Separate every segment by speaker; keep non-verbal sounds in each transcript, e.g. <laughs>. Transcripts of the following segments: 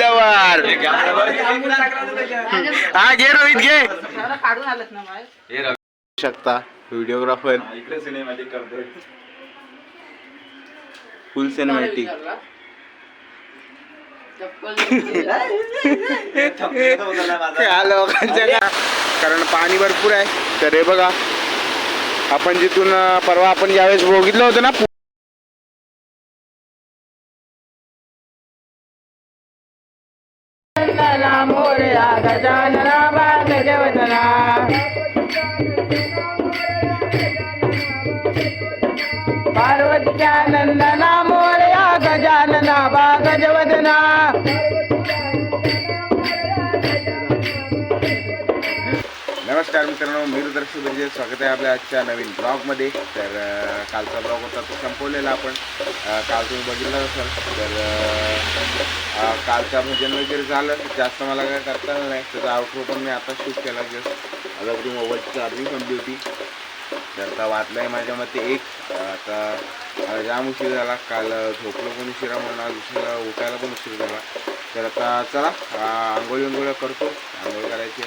Speaker 1: Lover हा घे रोहित घे. शकता. व्हिडिओग्राफर. फुल सिनेमॅटिक कारण पाणी भरपूर आहे. तर हे बघा आपण जिथून परवा आपण ज्यावेळेस बघितलं होतं ना नमस्कार मित्रांनो मी म्हणजे स्वागत आहे आपल्या आजच्या नवीन ब्लॉगमध्ये. तर कालचा ब्लॉग होता तो संपवलेला आपण. काल तुम्ही बघितलं असाल तर अं, कालचा म्हणजे भजन वगैरे झालं जास्त मला काय करता आलं नाही. त्याचा आउटरो पण मी आता शूट केला जस्ट आता तुम्ही मोबाईलची चार्जिंग संपली होती. तर आता वाचलं आहे माझ्या मते एक. आता मला जाम उशीर झाला. काल झोपलो पण उशिरा म्हणा दुसऱ्याला उठायला पण उशीर झाला. तर आता चला आंघोळ विंघोळ करतो. आंघोळ करायची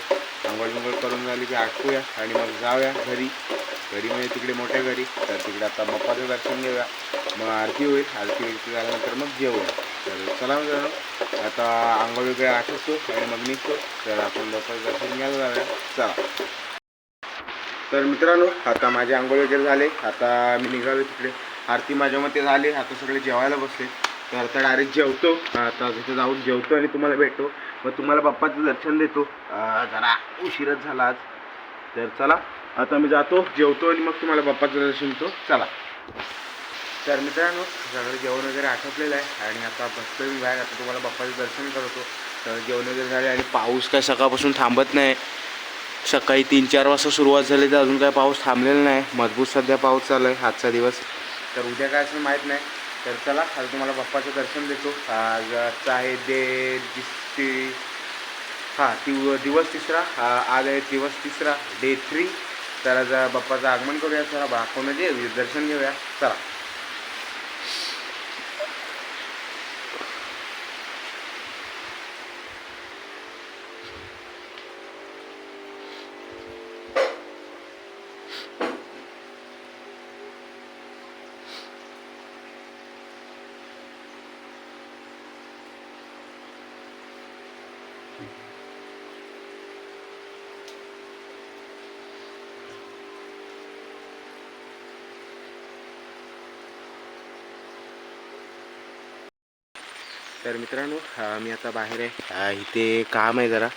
Speaker 1: आंघोळ विंघोळ करून झाली की आटपूया आणि मग जाऊया घरी. घरी म्हणजे तिकडे मोठ्या घरी. तर तिकडे आता बाप्पाचं दर्शन घेऊया. मग आरती होईल. आरती विरती झाल्यानंतर मग जेवूया तर चला मग आता आंघोळ वगैरे आठवतो आणि मग निघतो. तर आपण बाप्पाचं दर्शन घ्यायला जाऊया. चला. तर मित्रांनो आता माझे आंघोळ वगैरे झाले. आता मी निघालो तिकडे. आरती माझ्या मते झाली. आता सगळे जेवायला बसले. तर आता डायरेक्ट जेवतो. आता तिथे जाऊन जेवतो आणि तुम्हाला भेटतो. मग तुम्हाला बाप्पाचं दर्शन देतो. जरा उशीरच झाला आज. तर चला आता मी जातो जेवतो आणि मग तुम्हाला बाप्पाचं दर्शन देतो. चला. तर मित्रांनो सगळं जेवण वगैरे आठवलेलं आहे. आणि आता बसतो मी बाहेर. आता तुम्हाला बाप्पाचं दर्शन करतो. तर जेवण वगैरे झाले आणि पाऊस काय सकाळपासून थांबत नाही. सकाळी तीन चार वाजता सुरुवात झाली तर अजून काय पाऊस थांबलेला नाही. मजबूत सध्या पाऊस चालू आहे. आजचा दिवस. तर उद्या काय असं माहीत नाही. तर चला आज तुम्हाला बाप्पाचं दर्शन देतो. आज आजचा आहे दे दिसती. हां ती दिवस तिसरा. आज आहे दिवस तिसरा डे थ्री तर आज बाप्पाचं आगमन करूया. चला बाप्पामध्ये दर्शन घेऊया. चला. तर मित्रांनो मी आता बाहेर आहे. इथे काम आहे जरा.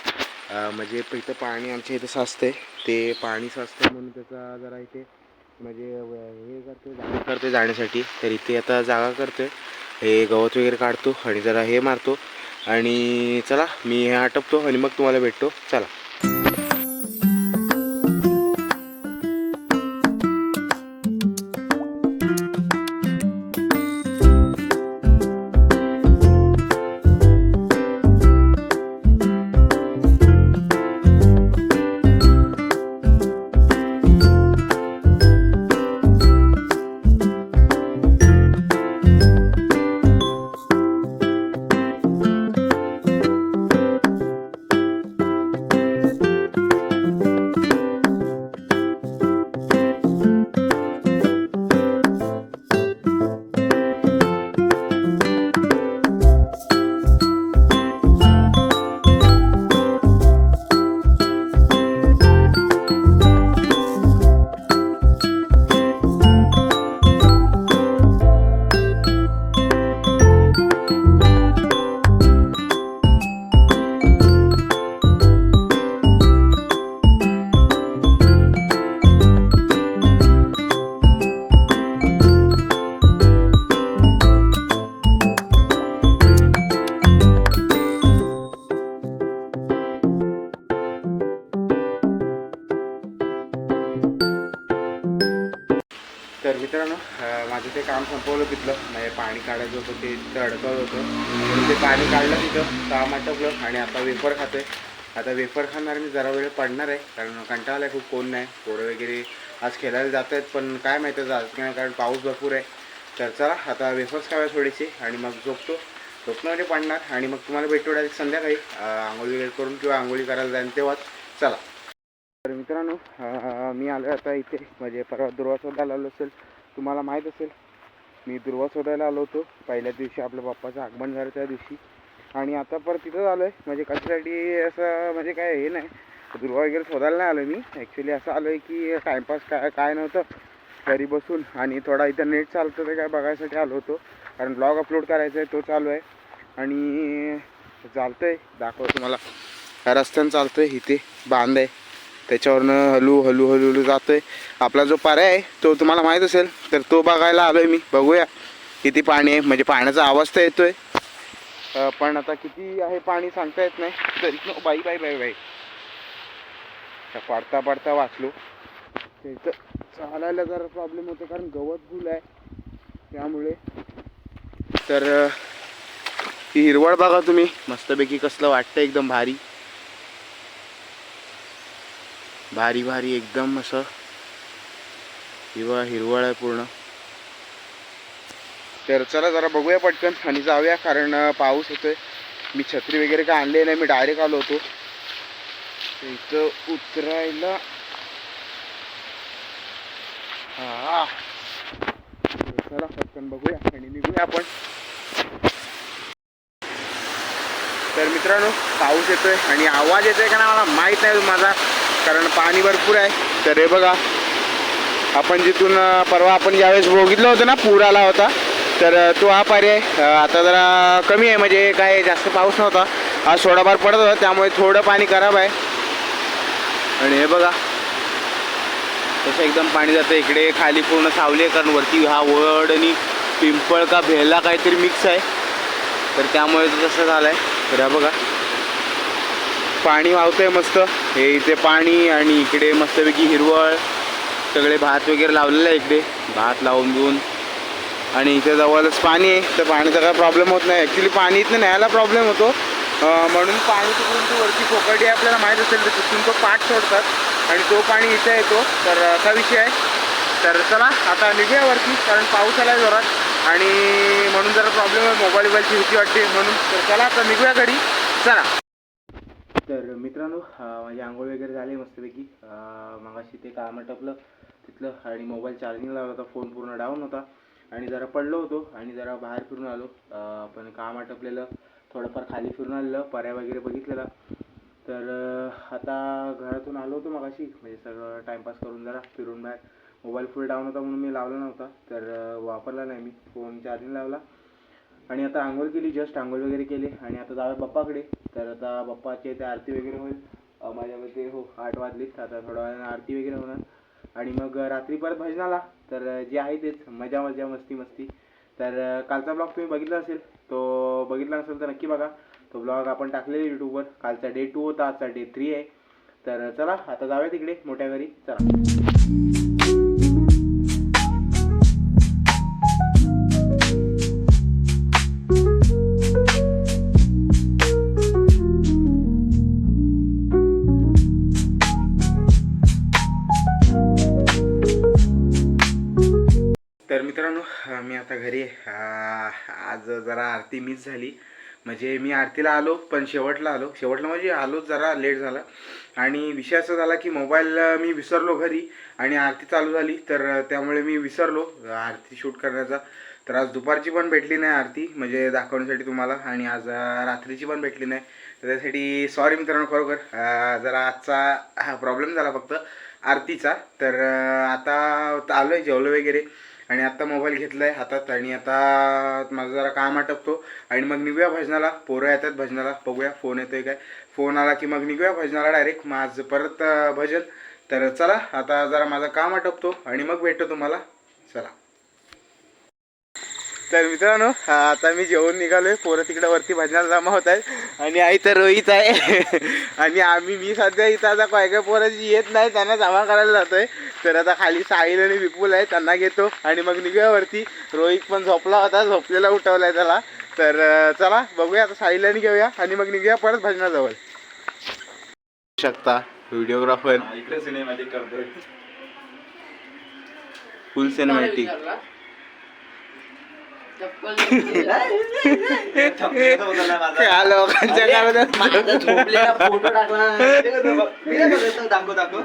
Speaker 1: म्हणजे इथं पाणी आमच्या इथं साचतंय. ते पाणी साचतंय म्हणून त्याचा जरा इथे म्हणजे हे करतो जागा करतो जाण्यासाठी. तर इथे आता जागा करतोय. हे गवत वगैरे काढतो आणि जरा हे मारतो. आणि चला मी हे आटपतो आणि मग तुम्हाला भेटतो. चला. तर मित्रांनो माझं ते काम संपवलं तिथलं. म्हणजे पाणी काढायचं होतं ते तिथं अडकत होतं. ते पाणी काढलं तिथं काम आटपलं आणि आता वेफर खातोय. आता वेफर खाणार मी जरा वेळ पडणार आहे कारण कंटाळा आहे खूप कोण नाही. पोरं वगैरे आज खेळायला जात आहेत पण काय माहिती की नाही कारण पाऊस भरपूर आहे. तर चला आता वेफर्स खाव्या थोडीशी आणि मग झोपतो. स्वप्नामध्ये पडणार आणि मग तुम्हाला भेटू डायरेक्ट संध्याकाळी. आंघोळी वगैरे करून किंवा आंघोळी करायला जाईल तेव्हाच. चला. मित्रांनो मी आलो आता इथे. म्हणजे परवा दुर्वा शोधायला आलो असेल. तुम्हाला माहीत असेल मी दुर्वा शोधायला आलो होतो. पहिल्या दिवशी आपल्या बाप्पाचं आगमन झालं त्या दिवशी. आणि आता परत तिथंच आलो आहे म्हणजे कशासाठी असं म्हणजे काय हे नाही. दुर्वा वगैरे शोधायला नाही आलो मी. ॲक्च्युली असं आलो आहे की टाईमपास काय काय नव्हतं. घरी बसून आणि थोडा इथं नेट चालतं ते काय बघायसाठी आलो होतो. कारण ब्लॉग अपलोड करायचा आहे तो चालू आहे. आणि चालतं आहे दाखव तुम्हाला. रस्त्यानं चालतो आहे इथे बांध आहे. त्याच्यावरनं हलू हलू हलू हलू जातो आहे आपला जो पर्याय आहे तो तुम्हाला माहीत असेल तर तो बघायला आलो आहे मी. बघूया किती पाणी आहे. म्हणजे पाण्याचा आवाज तर येतो आहे पण आता किती आहे पाणी सांगता येत नाही. तरी बाई बाई बाई बाई. त्या पडता पडता वाचलो. तर चालायला जरा प्रॉब्लेम होतो कारण गवत गुल आहे. त्यामुळे. तर ही हिरवळ बघा तुम्ही. मस्तपैकी कसलं वाटतं एकदम भारी. भारी भारी एकदम असं हिवा हिरवळ आहे पूर्ण. तर चला जरा बघूया पटकन आणि जाऊया कारण पाऊस येतोय मी छत्री वगैरे काय आणले नाही मी डायरेक्ट आलो होतो. इथं उतरायला हा. चला पटकन बघूया आणि निघूया आपण. तर मित्रांनो पाऊस येतोय आणि आवाज येतोय का ना मला माहीत नाही. माझा कारण पाणी भरपूर आहे. तर हे बघा आपण जिथून परवा आपण ज्यावेळेस बघितलं होतं ना पूर आला होता. तर तो हा पर्याय आता जरा कमी आहे म्हणजे काय जास्त पाऊस नव्हता. आज थोडाफार पडत होता त्यामुळे थोडं पाणी खराब आहे. आणि हे बघा तसं एकदम पाणी जातं. इकडे खाली पूर्ण सावली आहे कारण वरती हा वड आणि पिंपळ का भेला काहीतरी मिक्स आहे. तर त्यामुळे तसं झालं आहे तर हा बघा पाणी वाहतंय मस्त. हे इथे पाणी आणि इकडे मस्तपैकी हिरवळ. सगळे भात वगैरे लावलेलं आहे इकडे. भात लावून घेऊन आणि इथे जवळच पाणी आहे. तर पाण्याचा काय प्रॉब्लेम होत नाही. ॲक्च्युली पाणी इथनं न्यायला प्रॉब्लेम होतो. म्हणून पाणी तिकडून ती वरती कोकडी आहे आपल्याला माहीत असेल तर तिथून तो पाठ सोडतात. आणि तो पाणी इथे येतो. तर असा विषय आहे. तर चला आता निघूया वरती. कारण पाऊस आला आहे जोरात. आणि म्हणून जरा प्रॉब्लेम आहे. मोबाईल मोबाईलची भीती वाटते म्हणून. तर चला आता निघूया घरी. चला. तर मित्रांनो माझी आंघोळ वगैरे झाली मस्तपैकी. मगाशी ते काम टपलं तिथलं आणि मोबाईल चार्जिंग लावला होता फोन पूर्ण डाऊन होता. आणि जरा पडलो होतो आणि जरा बाहेर फिरून आलो. पण काम आटपलेलं थोडंफार खाली फिरून आलेलं पर्या वगैरे बघितलेला. तर आता घरातून आलो होतो मगाशी म्हणजे सगळं टाईमपास करून जरा फिरून बाहेर. मोबाईल फुल डाऊन होता म्हणून मी लावला नव्हता. तर वापरला नाही मी. फोन चार्जिंग लावला. आणि आता आंघोळ केली जस्ट आंघोळ वगैरे केली. आणि आता जाऊया बाप्पाकडे. तर आता बाप्पाची ते आरती वगैरे होईल. माझ्या मते हो आठ वाजलीच आता थोड्या वेळाने आरती वगैरे होणार. आणि मग रात्री परत भजनाला. तर जे आहे तेच. मजा मजा मस्ती मस्ती. तर कालचा ब्लॉग तुम्ही बघितला असेल तो बघितला नसेल तर नक्की बघा. तो ब्लॉग आपण टाकलेला यूट्यूबवर कालचा डे टू होता आजचा डे थ्री आहे. तर चला आता जाऊया तिकडे. मोठ्या घरी. चला. आम्ही मी आता घरी आज जरा आरती मिस झाली. म्हणजे मी आरतीला आलो पण शेवटला आलो. शेवटला म्हणजे आलो जरा लेट झाला. आणि विषय असा झाला की मोबाईल मी विसरलो घरी आणि आरती चालू झाली. तर त्यामुळे मी विसरलो आरती शूट करण्याचा. तर आज दुपारची पण भेटली नाही आरती म्हणजे दाखवण्यासाठी तुम्हाला. आणि आज रात्रीची पण भेटली नाही. तर त्यासाठी सॉरी मित्रांनो खरोखर. जरा आजचा प्रॉब्लेम झाला फक्त आरतीचा. तर आता आलो आहे जेवलो वगैरे. आणि आत्ता मोबाईल घेतला आहे हातात आणि आता माझं जरा काम आटपतो आणि मग निघूया भजनाला. पोरं येतात भजनाला. बघूया फोन येतोय काय? फोन आला की मग निघूया भजनाला डायरेक्ट माझं परत भजन. तर चला आता जरा माझं काम आटपतो आणि मग भेटतो तुम्हाला. चला. तर मित्रांनो आता मी जेवून निघालोय. पोरं तिकडे वरती भजनाला जमा होत आहेत आणि आई तर रोहित आहे. <laughs> आणि आम्ही मी सध्या इथं आता काय काय पोरं जी येत नाही. त्यांना जमा करायला जातोय. तर आता खाली साहिल आणि विपुल आहे त्यांना घेतो. आणि मग निघूया वरती रोहित पण झोपला होता झोपलेला उठवलाय त्याला. तर चला बघूया आता साहिलाने घेऊया आणि मग निघूया परत भजनाजवळ. शकता व्हिडिओग्राफर.
Speaker 2: इकडे सिनेमॅटिक करतोय.
Speaker 1: फुल सिनेमॅटिक लोकांच्या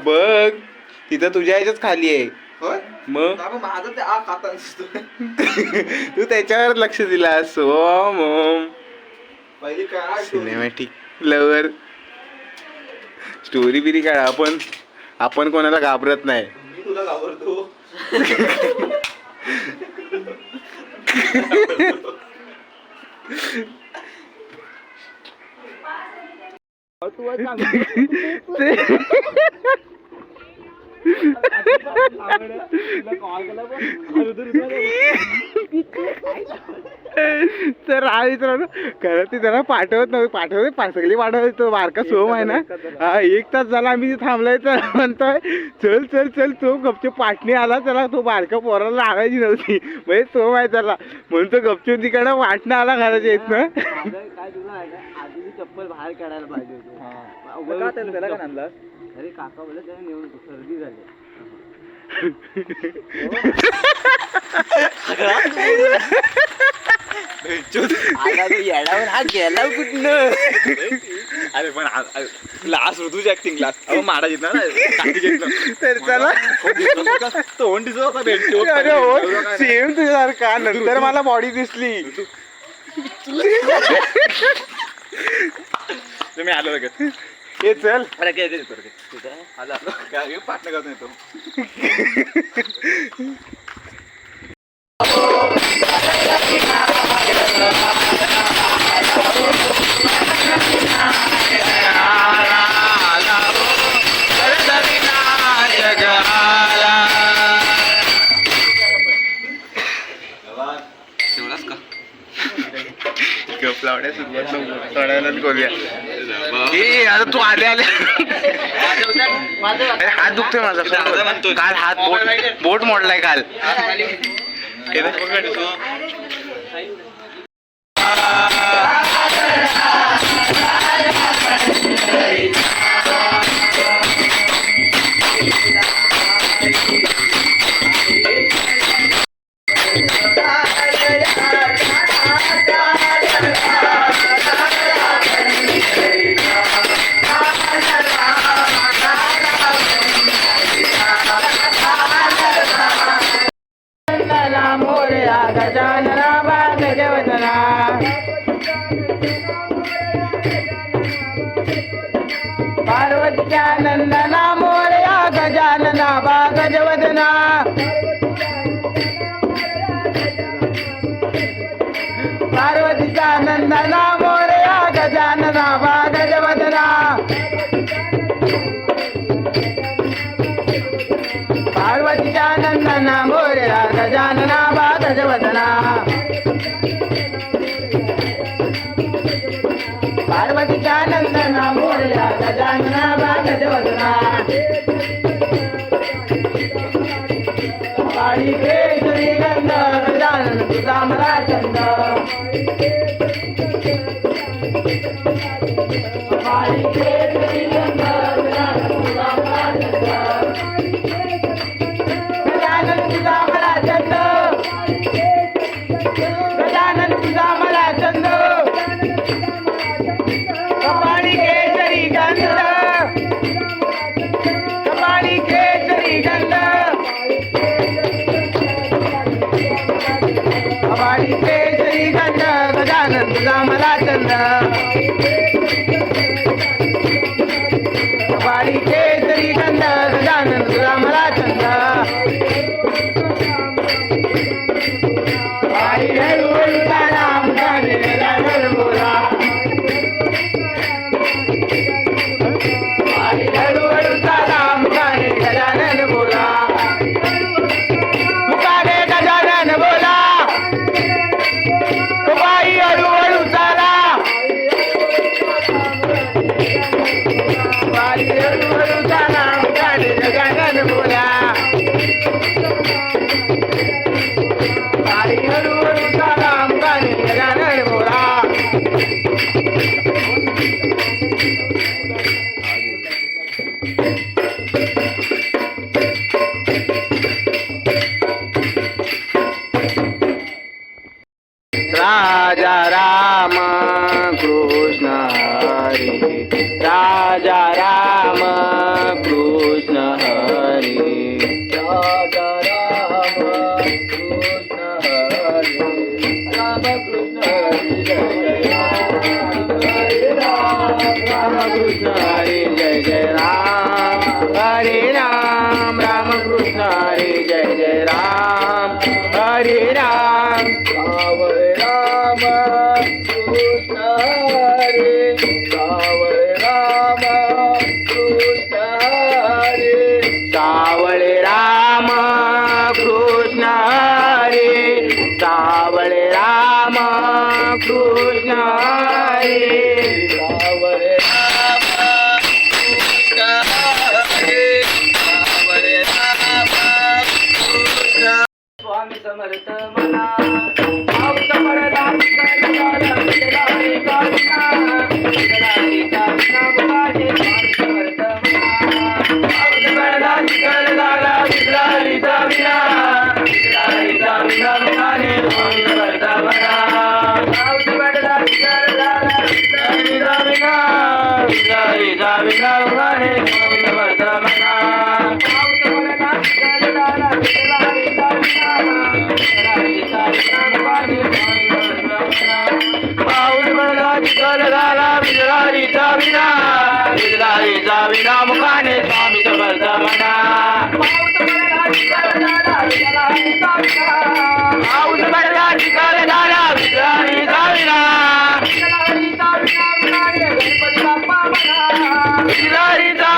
Speaker 1: बघ. तिथं तुझ्या ह्याच्याच खाली आहे.
Speaker 2: होय?
Speaker 1: मग?
Speaker 2: माझं ते आ खाता दिसतो <laughs>
Speaker 1: तू त्याच्यावर लक्ष दिलास. ओम ओम
Speaker 2: पहिली काय
Speaker 1: सिनेमॅटिक लवर स्टोरी बिरी काढ. आपण आपण कोणाला घाबरत नाही.
Speaker 2: मी तुला घाबरतो. <laughs> <laughs>
Speaker 1: तर हा मित्रांनो खरं ते त्याला पाठवत नव्हते पाठवते पा- सगळी पाठवत तो बारका सोम आहे ना. हा एक तास झाला आम्ही थांबलोय तर म्हणतोय चल चल चल तो गपचूप पाटणी आला त्याला तो बारका पोराला लागायची नव्हती. म्हणजे सोम आहे त्याला. म्हणून तो गपचूप तिकडं वाटणं आला घराच्या इथनं.
Speaker 3: चप्पल बाहेर काढायला पाहिजे अरे काका बोलले त्याला नेऊन सर्दी झाली येडावर हा गेला कुठनं
Speaker 2: अरे पण क्लास ऋतूची ऍक्टिंग क्लास अहो माडा
Speaker 1: तर त्याला
Speaker 2: तोंड दिसत होता भेटतो
Speaker 1: अरे हो सेम तुझ्यासारखा नंतर मला बॉडी दिसली
Speaker 2: तुम्ही आलो लगेच
Speaker 1: हे चल.
Speaker 2: अरे काय काय आला. काय पाटणं करतो येतो शिवलास का?
Speaker 1: गप सुरुवात. थोड्यावेळानं करूया ए आता तू आले आले. अरे, हात दुखतोय माझा. काल हात बोट बोट मोडलाय काल.
Speaker 3: श्री गंद गंदा चंद श्री तुझा मला चंद. कपाळी केसरी गंध बाई Yeah. बिजरारीचा विना मुखाने स्वामी समर्थ म्हणा पाऊस पडला चिखल झाला बिजरारीचा विना पाऊस पडला चिखल झाला बिजरारीचा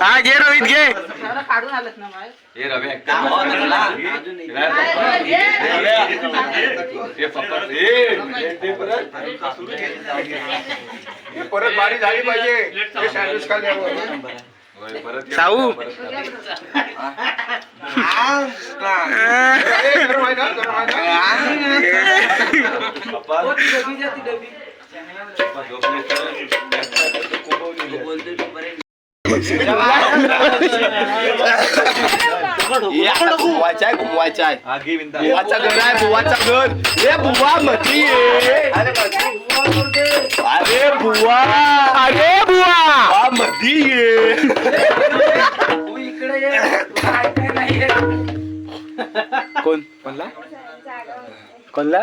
Speaker 3: हा घे रोहित घे. काढून आलत ना
Speaker 1: परत? बारी झाली पाहिजे. हे सँडविच खाली यावं.
Speaker 2: साऊ
Speaker 1: ए, गरम आहे ना? गरम आहे ना?
Speaker 3: बुवाचा आहे बुवाचा आहे बुवाचा घर आहे बुवाचा घर ए बुवा मती अरे बुवा अरे बुवा मती ये कोण कोणला? कोणला?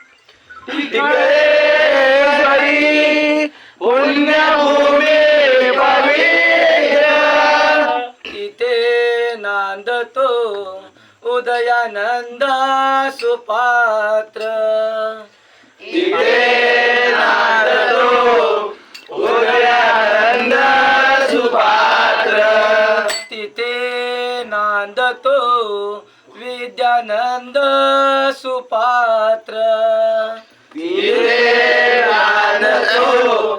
Speaker 3: पुण्यभूमी पवित्र तिथे नांदतो उदयानंद सुपात्र. तिथे नांदतो उदयानंद सुपात्र. तिथे नांदतो विद्यानंद सुपात्र. तिथे नांदतो विद्यानंद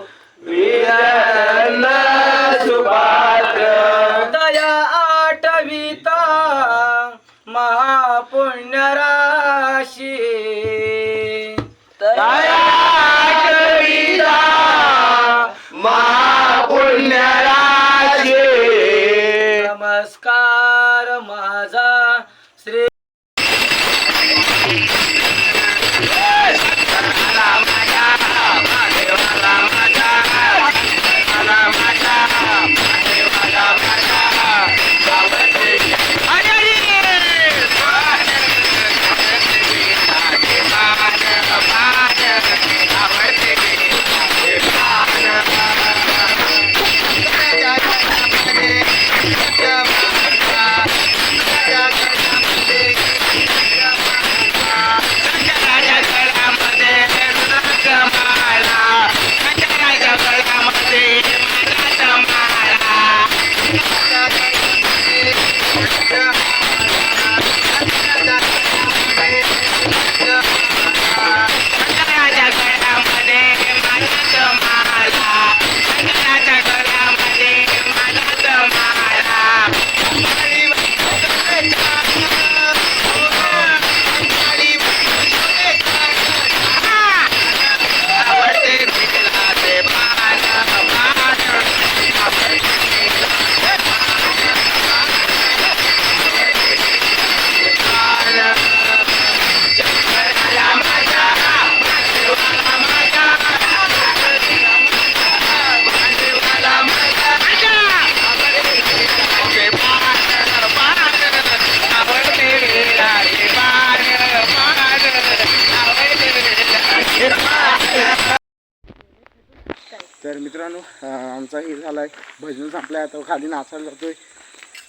Speaker 1: खाली नाचायला जातोय.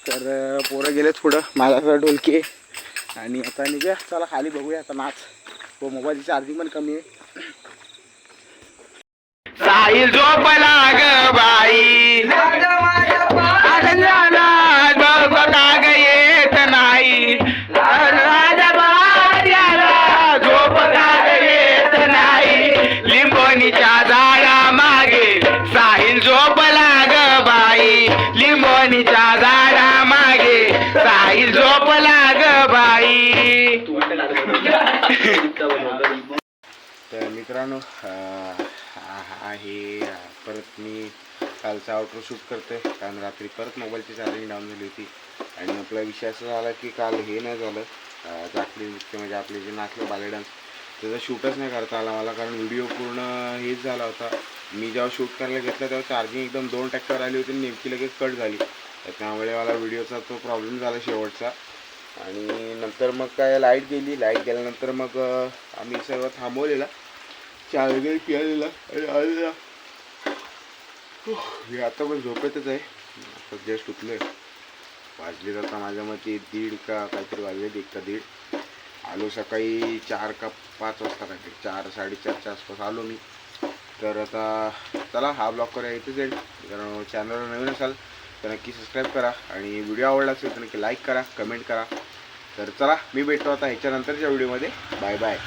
Speaker 1: तर पोरं गेले पुढं माझ्याकडे ढोलके आणि आता निघूया. चला खाली बघूया आता नाच. व मोबाईलची चार्जिंग पण कमी आहे. मित्रांनो हा आहे परत मी कालचा आउटर शूट करतोय. कारण रात्री परत मोबाईलची चार्जिंग डाऊन झाली होती. आणि आपला विषय असा झाला की काल हे नाही झालं. अं, नृत्य म्हणजे आपले जे नाचलं बाले डान्स त्याचा शूटच नाही करता आला मला कारण व्हिडिओ पूर्ण हेच झाला होता. मी जेव्हा शूट करायला घेतलं तेव्हा चार्जिंग एकदम दोन टक्क्यावर आली होती आणि नेमकी लगेच कट झाली. त्यामुळे मला व्हिडिओचा तो प्रॉब्लेम झाला शेवटचा. आणि नंतर मग काय लाइट गेली. लाइट गेल्यानंतर मग आम्ही सर्व थांबवलेला. चहा वगैरे पियालेला आणि आलेला हे आता पण झोपेतच आहे. आता जस्ट उठलोय. वाजले आता माझ्या मते दीड का काहीतरी वाजले एक का दीड. आलो सकाळी चार का पाच वाजता काहीतरी. चार साडेचारच्या आसपास आलो मी. तर आता चला हा ब्लॉग करा इथेच येईल कारण चॅनलवर नवीन असाल तर नक्की सबस्क्राईब करा. आणि व्हिडिओ आवडला असेल तर नक्की लाईक करा कमेंट करा. तर चला मी भेटतो आता ह्याच्यानंतरच्या व्हिडिओमध्ये बाय बाय